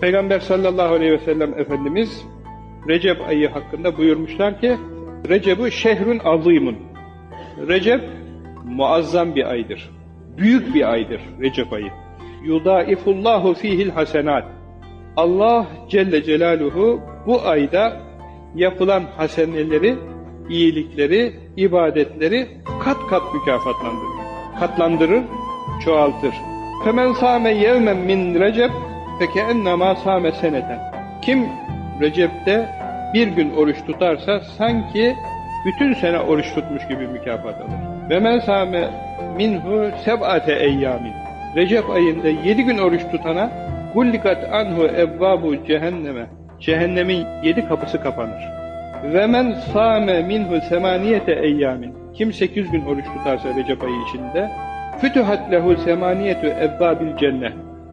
Peygamber sallallahu aleyhi ve sellem Efendimiz Recep ayı hakkında buyurmuşlar ki Recep'u şehrün azimun. Recep muazzam bir aydır. Büyük bir aydır Recep ayı. Yudaifullahu fihil hasenat. Allah Celle Celaluhu bu ayda yapılan haseneleri, iyilikleri, ibadetleri kat kat mükafatlandırır. Katlandırır, çoğaltır. Femen sâme yevmen min recep fekeennemâ sâme seneten. Kim Recep'te bir gün oruç tutarsa sanki bütün sene oruç tutmuş gibi mükafat alır. Ve men sâme minhu seb'ate eyyamin. Recep ayında yedi gün oruç tutana gullikat anhu evvabu cehenneme. Cehennemin yedi kapısı kapanır. Ve men sâme minhu semaniyete eyyamin. Kim sekiz gün oruç tutarsa Recep ayı içinde fütühat lehu semaniyetü evvabil cennet.